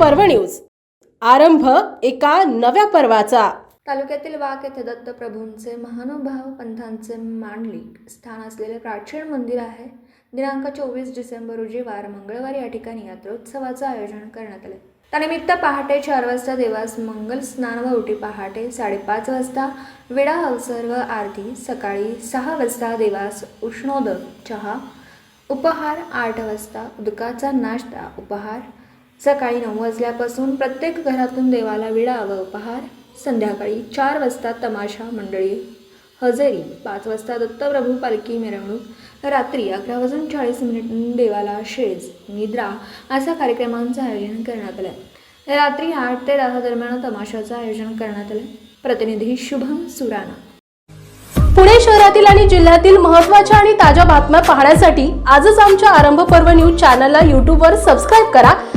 पर्व न्यूज. आरंभ एका नव्या पर्वाचा. तालुक्यातील वाक येथे दत्तप्रभूंचे महानुभाव पंथांचे मांडलिक स्थान असलेले प्राचीन मंदिर आहे. दिनांक चोवीस डिसेंबर रोजी वार मंगळवारी या ठिकाणी यात्रोत्सवाचं आयोजन करण्यात आले. त्यानिमित्त पहाटे चार वाजता देवास मंगल स्नान व उटी पहाटे साडेपाच वाजता विडा अवसर व आरती सकाळी सहा वाजता देवास उष्णोदक चहा उपहार आठ वाजता उदकाचा नाश्ता उपहार सकाळी नऊ वाजल्यापासून प्रत्येक घरातून देवाला विळा व उपहार संध्याकाळी चार वाजता तमाशा मंडळी. हजेरी पाच वाजता दत्तप्रभू पालखी मिरवणूक. रात्री अकरा वाजून चाळीस मिनिट देवाला शेज निद्रा असा कार्यक्रमांचं आयोजन करण्यात आलं. रात्री आठ ते दहा दरम्यान तमाशाचं आयोजन करण्यात आलं. प्रतिनिधी शुभम सुराणा. पुणे शहरातील आणि जिल्ह्यातील महत्त्वाच्या आणि ताज्या बातम्या पाहण्यासाठी आजच आमच्या आरंभ पर्व न्यूज चॅनलला यूट्यूबवर सबस्क्राईब करा.